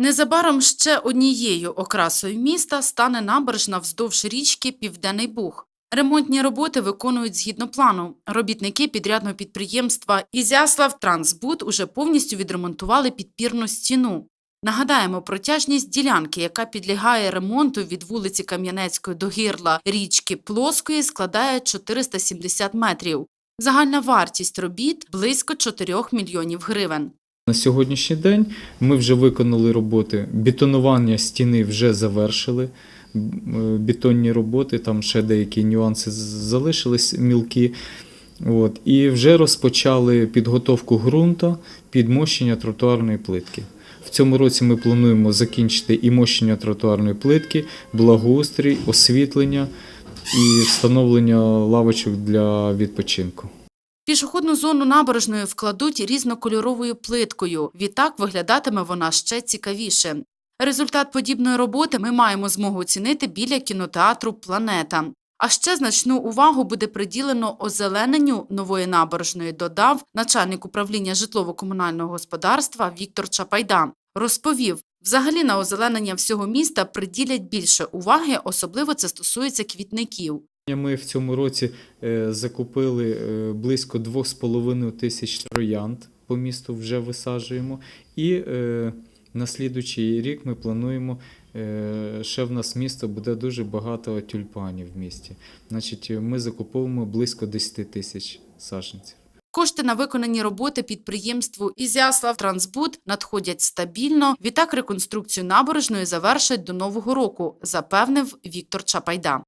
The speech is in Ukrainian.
Незабаром ще однією окрасою міста стане набережна вздовж річки Південний Буг. Ремонтні роботи виконують згідно плану. Робітники підрядного підприємства «Ізяслав Трансбуд» уже повністю відремонтували підпірну стіну. Нагадаємо, протяжність ділянки, яка підлягає ремонту від вулиці Кам'янецької до гирла річки Плоскої, складає 470 метрів. Загальна вартість робіт – близько 4 мільйонів гривень. На сьогоднішній день ми вже виконали роботи. Бетонування стіни вже завершили. Е, Бетонні роботи, там ще деякі нюанси залишились мілкі. От. І вже розпочали підготовку ґрунту під мощення тротуарної плитки. В цьому році ми плануємо закінчити і мощення тротуарної плитки, благоустрій, освітлення і встановлення лавочок для відпочинку. Пішохідну зону набережної вкладуть різнокольоровою плиткою. Відтак виглядатиме вона ще цікавіше. Результат подібної роботи ми маємо змогу оцінити біля кінотеатру Планета. А ще значну увагу буде приділено озелененню нової набережної, додав начальник управління житлово-комунального господарства Віктор Чапайда. Розповів, взагалі на озеленення всього міста приділять більше уваги, особливо це стосується квітників. Ми в цьому році е, закупили е, близько 2,5 тисяч троянд по місту вже висаджуємо. І е, на слідучий рік ми плануємо, ще в нас місто буде дуже багато тюльпанів в місті. Значить, ми закуповуємо близько 10 тисяч саджанців. Кошти на виконані роботи підприємству «Ізяслав Трансбуд» надходять стабільно. Відтак реконструкцію набережної завершать до нового року, запевнив Віктор Чапайда.